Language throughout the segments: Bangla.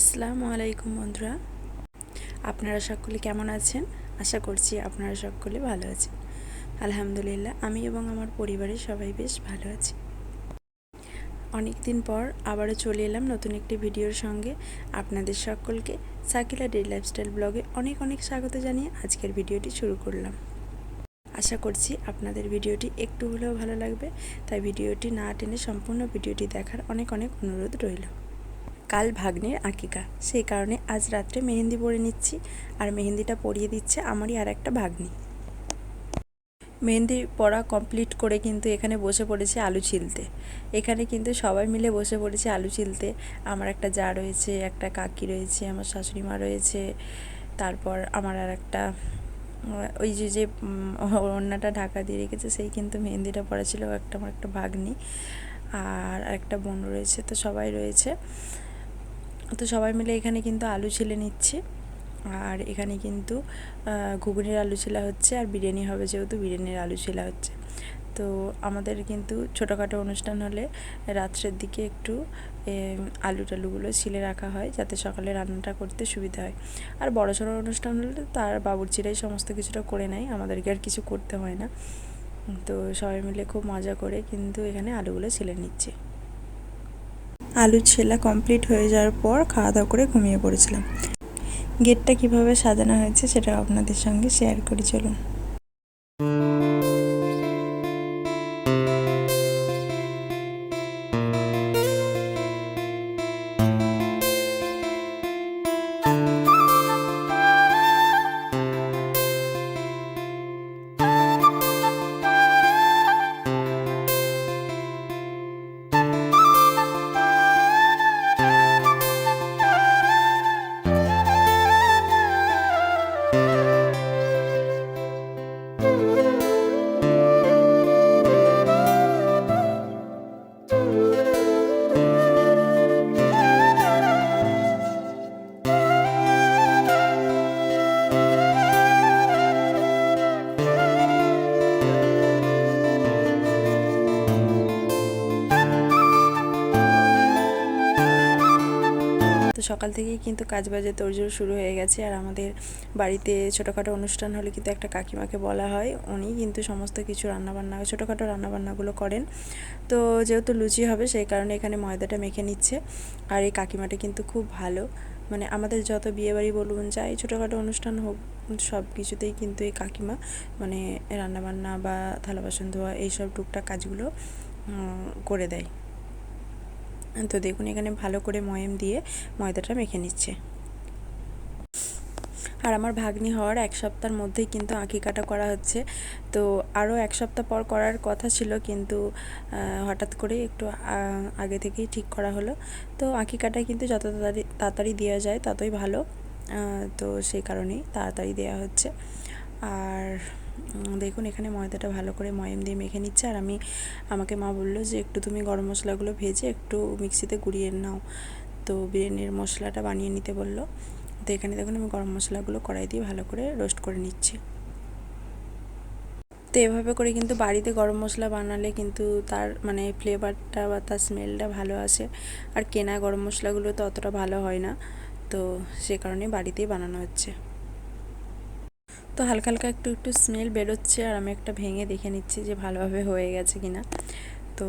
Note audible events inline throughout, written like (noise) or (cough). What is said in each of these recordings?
আসসালামু আলাইকুম বন্ধুরা। আপনারা সকলে কেমন আছেন? আশা করছি আপনারা সকলে ভালো আছেন। আলহামদুলিল্লাহ, আমি এবং আমার পরিবারের সবাই বেশ ভালো আছি। অনেক দিন পর আবারও চলে এলাম নতুন একটি ভিডিওর সঙ্গে। আপনাদের সকলকে সাকিলা ডে লাইফস্টাইল ব্লগে অনেক অনেক স্বাগত জানিয়ে আজকের ভিডিওটি শুরু করলাম। আশা করছি আপনাদের ভিডিওটি একটু হলেও ভালো লাগবে। তাই ভিডিওটি না টেনে সম্পূর্ণ ভিডিওটি দেখার অনেক অনেক অনুরোধ রইল। কাল ভাগ্নের আকিকা। সেই কারণে আজ রাত্রে মেহেন্দি পরে নিচ্ছি আর মেহেন্দিটা পরিয়ে দিচ্ছে আমারই আর একটা ভাগ্নি। মেহেন্দি পড়া কমপ্লিট করে কিন্তু এখানে বসে পড়েছে আলু ছিলতে। এখানে কিন্তু সবাই মিলে বসে পড়েছে আলু ছিলতে। আমার একটা যা রয়েছে, একটা কাকি রয়েছে, আমার শাশুড়ি মা রয়েছে, তারপর আমার আর একটা ওই যে যে ওড়নাটা ঢাকা দিয়ে রেখেছে, সেই কিন্তু মেহেন্দিটা পড়া ছিল, একটা, আমার একটা ভাগ্নি আর একটা বোন রয়েছে, তো সবাই রয়েছে। তো সবাই মিলে এখানে কিন্তু আলু ছিলে নিচ্ছে। আর এখানে কিন্তু ঘুগনির আলু ছিলা হচ্ছে আর বিরিয়ানি হবে যেহেতু বিরিয়ানির আলু ছিলা হচ্ছে। তো আমাদের কিন্তু ছোটোখাটো অনুষ্ঠান হলে রাত্রের দিকে একটু আলু টালুগুলো ছিলে রাখা হয় যাতে সকালে রান্নাটা করতে সুবিধা হয়। আর বড় সড়ো অনুষ্ঠান হলে তার বাবুর্চিরাই সমস্ত কিছুটা করে নেয়, আমাদেরকে আর কিছু করতে হয় না। তো সবাই মিলে খুব মজা করে কিন্তু এখানে আলুগুলো ছিলে নিচ্ছে। আলুর ছেলা কমপ্লিট হয়ে যাওয়ার পর খাওয়া দাওয়া করে ঘুমিয়ে পড়েছিলাম। গেটটা কীভাবে সাজানো হয়েছে সেটা আপনাদের সঙ্গে শেয়ার করে, চলুন। সকাল থেকেই কিন্তু কাজ বাজে তোড়জোড় শুরু হয়ে গেছে। আর আমাদের বাড়িতে ছোটোখাটো অনুষ্ঠান হলে কিন্তু একটা কাকিমাকে বলা হয়। উনি কিন্তু সমস্ত কিছু রান্নাবান্না, ছোটোখাটো রান্নাবান্নাগুলো করেন। তো যেহেতু লুচি হবে, সেই কারণে এখানে ময়দাটা মেখে নিচ্ছে। আর এই কাকিমাটা কিন্তু খুব ভালো। মানে আমাদের যত বিয়েবাড়ি বলুন, যাই ছোটোখাটো অনুষ্ঠান হোক, সব কিছুতেই কিন্তু এই কাকিমা মানে রান্নাবান্না বা থালা বাসন ধোয়া, এইসব টুকটাক কাজগুলো করে দেয়। তো দেখুন, এখানে ভালো করে ময়েম দিয়ে ময়দাটা মেখে নিচ্ছে। আর আমার ভাগ্নি হওয়ার এক সপ্তাহের মধ্যেই কিন্তু আঁকি কাটা করা হচ্ছে। তো আরও এক সপ্তাহ পর করার কথা ছিল, কিন্তু হঠাৎ করে একটু আগে থেকেই ঠিক করা হলো। তো আঁকি কাটা কিন্তু যত তাড়াতাড়ি তাড়াতাড়ি দেওয়া যায় ততই ভালো। তো সেই কারণেই তাড়াতাড়ি দেওয়া হচ্ছে। আর দেখুন, এখানে ময়দাটা ভালো করে ময়ম দিয়ে মেখে নিচ্ছে। আর আমি, আমাকে মা বলল যে, একটু তুমি গরম মশলাগুলো ভেজে একটু মিক্সিতে গুঁড়িয়ে নাও। তো বিরিয়ানির মশলাটা বানিয়ে নিতে বলল। তো এখানে দেখুন, আমি গরম মশলাগুলো কড়াই দিয়ে ভালো করে রোস্ট করে নিচ্ছি। তো এভাবে করে কিন্তু বাড়িতে গরম মশলা বানালে কিন্তু তার মানে ফ্লেভারটা বা তার স্মেলটা ভালো আসে। আর কেনা গরম মশলাগুলো তো অতটা ভালো হয় না। তো সে কারণে বাড়িতেই বানানো হচ্ছে। তো হালকা হালকা একটু একটু স্মেল বেরোচ্ছে আর আমি একটা ভেঙে দেখে নিচ্ছি যে ভালোভাবে হয়ে গেছে কি না তো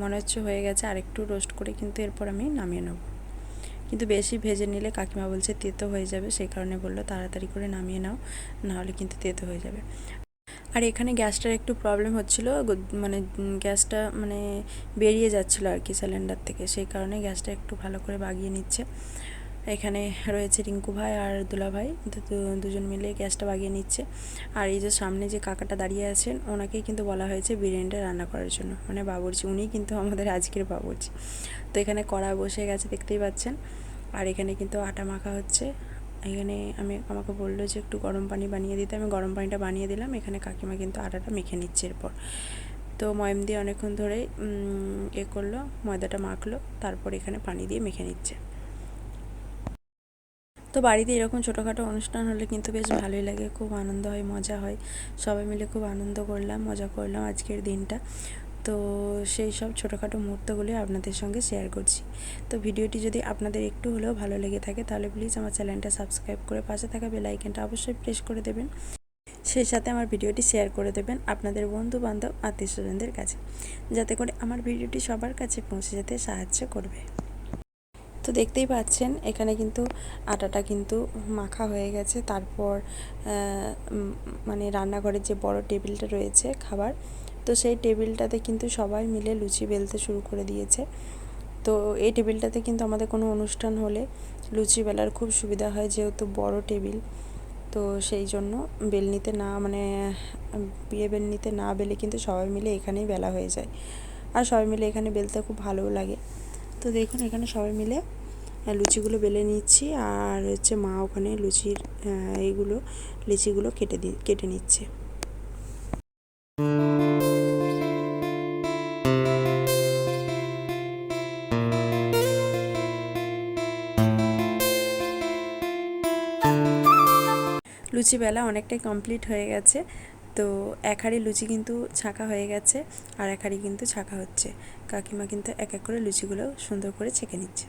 মনে হচ্ছে হয়ে গেছে, আর একটু রোস্ট করে কিন্তু এরপর আমি নামিয়ে নেব। কিন্তু বেশি ভেজে নিলে কাকিমা বলছে তেতো হয়ে যাবে, সেই কারণে বলল তাড়াতাড়ি করে নামিয়ে নাও, নাহলে কিন্তু তেতো হয়ে যাবে। আর এখানে গ্যাসটার একটু প্রবলেম হচ্ছিল মানে গ্যাসটা মানে বেরিয়ে যাচ্ছিল আর কি সিলিন্ডার থেকে, সেই কারণে গ্যাসটা একটু ভালো করে বাগিয়ে নিচ্ছে। এখানে রয়েছে রিঙ্কু ভাই আর দুলা ভাই। দুজন মিলে গ্যাসটা বাগিয়ে নিচ্ছে। আর এই যে সামনে যে কাকাটা দাঁড়িয়ে আছেন, ওনাকেই কিন্তু বলা হয়েছে বিরিয়ানিটা রান্না করার জন্য। মানে বাবুর্চি উনি কিন্তু আমাদের আজকের বাবুর্চি। তো এখানে কড়া বসে গেছে, দেখতেই পাচ্ছেন। আর এখানে কিন্তু আটা মাখা হচ্ছে। এখানে আমি, আমাকে বলল যে একটু গরম পানি বানিয়ে দিতে। আমি গরম পানিটা বানিয়ে দিলাম। এখানে কাকিমা কিন্তু আটাটা মেখে নিচ্ছে এরপর। তো ময়ম দিয়ে অনেকক্ষণ ধরে এ করল, ময়দাটা মাখলো। তারপর এখানে পানি দিয়ে মেখে নিচ্ছে। তো বাড়িতে এরকম ছোটোখাটো অনুষ্ঠান হলে কিন্তু বেশ ভালোই লাগে, খুব আনন্দ হয়, মজা হয়। সবাই মিলে খুব আনন্দ করলাম, মজা করলাম আজকের দিনটা। তো সেই সব ছোটোখাটো মুহূর্তগুলি আপনাদের সঙ্গে শেয়ার করছি। তো ভিডিওটি যদি আপনাদের একটু হলেও ভালো লেগে থাকে, তাহলে প্লিজ আমার চ্যানেলটা সাবস্ক্রাইব করে পাশে থাকা বেল আইকনটা অবশ্যই প্রেস করে দেবেন। সেই সাথে আমার ভিডিওটি শেয়ার করে দেবেন আপনাদের বন্ধু বান্ধব আত্মীয় স্বজনদের কাছে। যাতে করে আমার ভিডিওটি সবার কাছে পৌঁছে যেতে সাহায্য করবে। তো দেখতেই পাচ্ছেন, এখানে কিন্তু আটাটা কিন্তু মাখা হয়ে গেছে। তারপর মানে রান্নাঘরের যে বড় টেবিলটা রয়েছে খাবার, তো সেই টেবিলটাতে কিন্তু সবাই মিলে লুচি বেলতে শুরু করে দিয়েছে। তো এই টেবিলটাতে কিন্তু আমাদের কোনো অনুষ্ঠান হলে লুচি বেলার খুব সুবিধা হয় যেহেতু বড় টেবিল। তো সেই জন্য বেলনিতে না মানে বিয়ে বেলনিতে না বেলে কিন্তু সবাই মিলে এখানেই বেলা হয়ে যায়। আর সবাই মিলে এখানে বেলতে খুব ভালোও লাগে। তো দেখুন, এখানে সবাই মিলে লুচিগুলো বেলে নিচ্ছি। আর হচ্ছে মা ওখানে লুচির এইগুলো, লিচিগুলো কেটে দি, কেটে নিচ্ছে। লুচি বেলা অনেকটাই কমপ্লিট হয়ে গেছে। তো এক হাঁড়ি লুচি কিন্তু ছাঁকা হয়ে গেছে আর এক হাঁড়ি কিন্তু ছাঁকা হচ্ছে। কাকিমা কিন্তু এক এক করে লুচিগুলো সুন্দর করে ছেঁকে নিচ্ছে।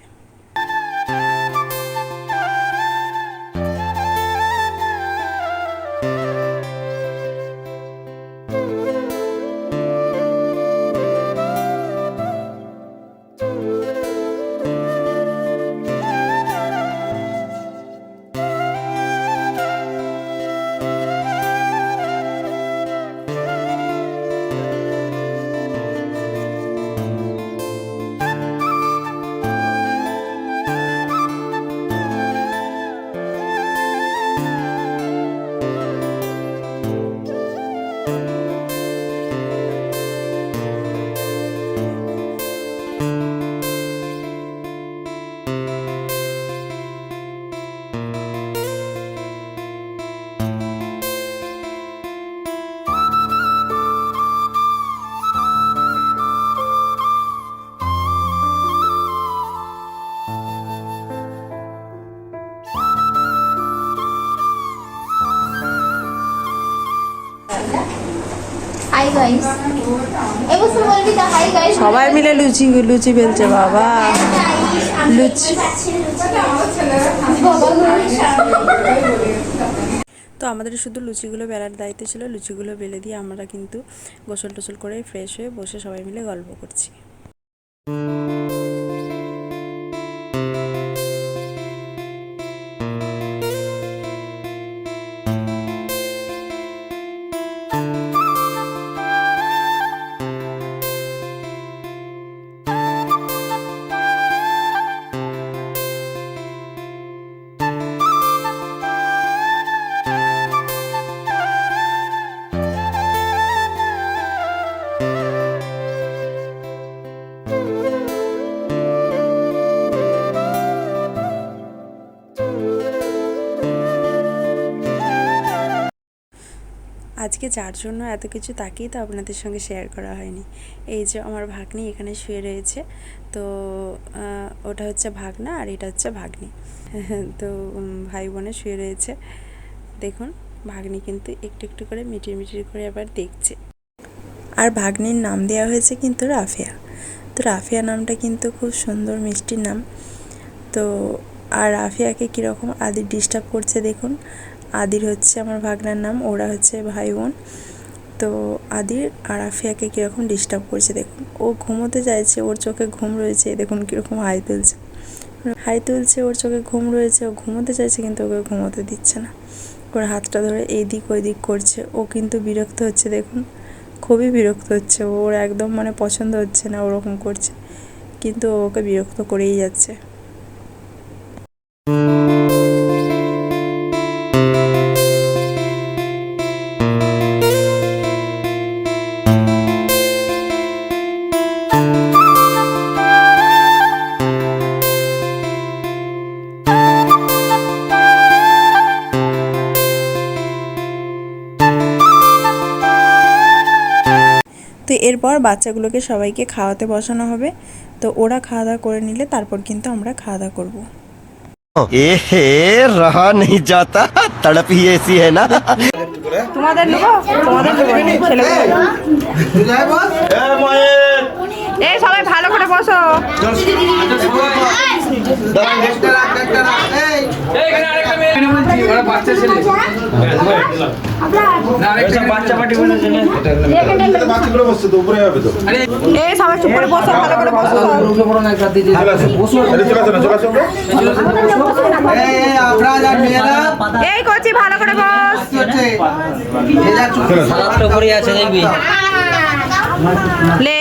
সবাই মিলে লুচি লুচি বেলছে, বাবা। লুচি। তো আমাদের শুধু লুচিগুলো বেলার দায়িত্ব ছিল, লুচিগুলো বেলে দিয়ে আমরা কিন্তু গোসল টোসল করে ফ্রেশ হয়ে বসে সবাই মিলে গল্প করছি। আজকে যার জন্য এত কিছু তাকিয়ে তো আপনাদের সঙ্গে শেয়ার করা হয়নি। এই যে আমার ভাগ্নি এখানে শুয়ে রয়েছে, তো ওটা হচ্ছে ভাগনা আর এটা হচ্ছে ভাগ্নি। (laughs) তো ভাই বোনে শুয়ে রয়েছে। দেখুন, ভাগ্নি কিন্তু একটু একটু করে মিটির মিটির করে আবার দেখছে। আর ভাগ্নির নাম দেওয়া হয়েছে কিন্তু রাফিয়া। তো রাফিয়া নামটা কিন্তু খুব সুন্দর, মিষ্টি নাম। তো, আর রাফিয়াকে কীরকম আদির ডিস্টার্ব করছে দেখুন। আদির হচ্ছে আমার ভাগনার নাম, ওরা হচ্ছে ভাই বোন। তো আদির আর রাফিয়াকে কীরকম ডিস্টার্ব করছে দেখুন। ও ঘুমোতে চাইছে, ওর চোখে ঘুম রয়েছে, দেখুন কীরকম হাই তুলছে। হাই তুলছে, ওর চোখে ঘুম রয়েছে, ও ঘুমোতে চাইছে কিন্তু ওকে ঘুমোতে দিচ্ছে না। ওর হাতটা ধরে এই দিক ওই দিক করছে, ও কিন্তু বিরক্ত হচ্ছে, দেখুন। খুবই বিরক্ত হচ্ছে ওর একদম মানে পছন্দ হচ্ছে না, ওরকম করছে। কিন্তু ওকে বিরক্ত করেই যাচ্ছে। এরপর বাচ্চাগুলোকে সবাইকে খাওয়াতে বসানো হবে। তো ওরা খাওয়া দাওয়া করে নিলে তারপর কিন্তু আমরা খাওয়া দাওয়া করব যাতা তোমাদের সবাই ভালো করে বসো। যাবে তো আরে, এই করছি ভালো করে বস। লে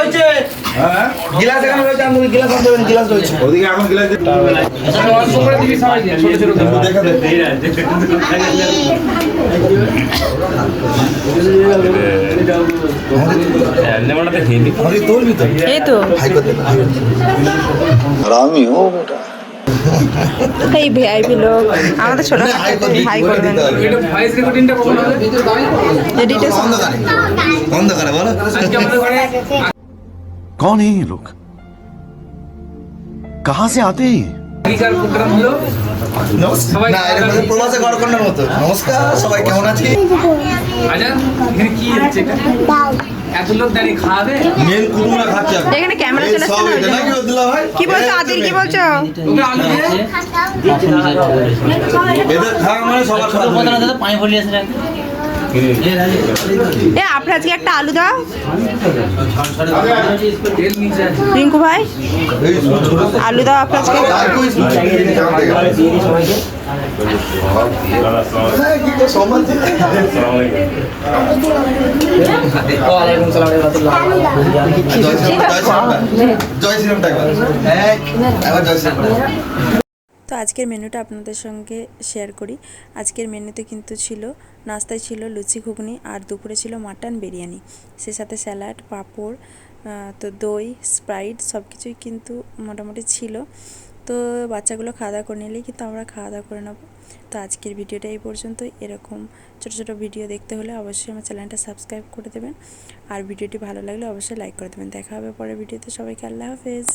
ওদিকে এখন গিলাস এই ভিআইপি লোক। আমাদের ছোট হাই করবেন। এটা? আজকে আমাদের ঘরে कौन है ये लोग कहां से आते हैं ये? আগেকার প্রোগ্রাম হলো সবাই নমস্কার সবাই কেমন আছি আজান এখানে কি হচ্ছে এটা এত লোক দাঁড়িয়ে খাওয়াবে মেন কুটুমরা খাচ্ছে এখন। এখানে ক্যামেরা এই চলে সব আসছে এটা না নাকি আব্দুল্লাহ ভাই কি বলছো আদিল কি বলছো ওকে আলু দিয়ে এদের খাওয়া মানে সবার সাথে এ আপনার আজকে একটা আলু দাও। রিঙ্কু ভাই আলু দাও আপনার আজকে। হ্যাঁ? জয় শ্রীরাম, জয় শ্রীরাম আজকের মেনুটা আপনাদের সঙ্গে শেয়ার করি। আজকের মেনুতে কিন্তু ছিল, নাস্তায় ছিল লুচি ঘুগনি আর দুপুরে ছিল মাটন বিরিয়ানি। সে সাথে স্যালাড, পাঁপড় তো দই, স্প্রাইট সব কিছুই কিন্তু মোটামুটি ছিল। তো বাচ্চাগুলো খাওয়া দাওয়া করে নিলেই কিন্তু আমরা খাওয়া দাওয়া করে নেব। তো আজকের ভিডিওটা এই পর্যন্ত এরকম ছোট ছোট ভিডিও দেখতে হলে অবশ্যই আমার চ্যানেলটা সাবস্ক্রাইব করে দেবেন। আর ভিডিওটি ভালো লাগলে অবশ্যই লাইক করে দেবেন। দেখা হবে পরের ভিডিওতে। সবাইকে আল্লাহ হাফেজ।